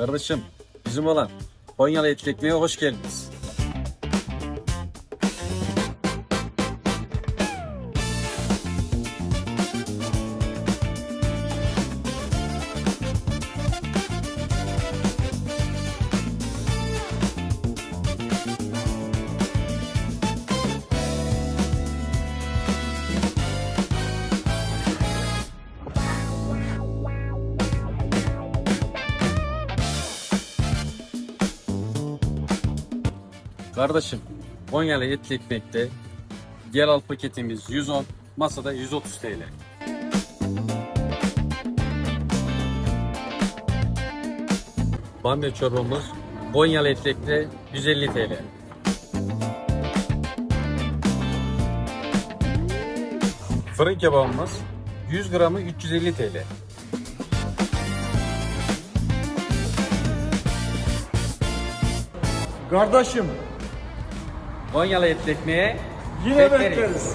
Kardeşim bizim olan Konyalı etli ekmeğe hoş geldiniz. Kardeşim Konyalı etli ekmekte gel al paketimiz 110, masada 130 TL. Bamya çorbamız Konyalı etli ekmekte 150 TL. Fırın kebabımız 100 gramı 350 TL. Kardeşim Konyalı etli ekmeğe yine bekleriz. bekleriz.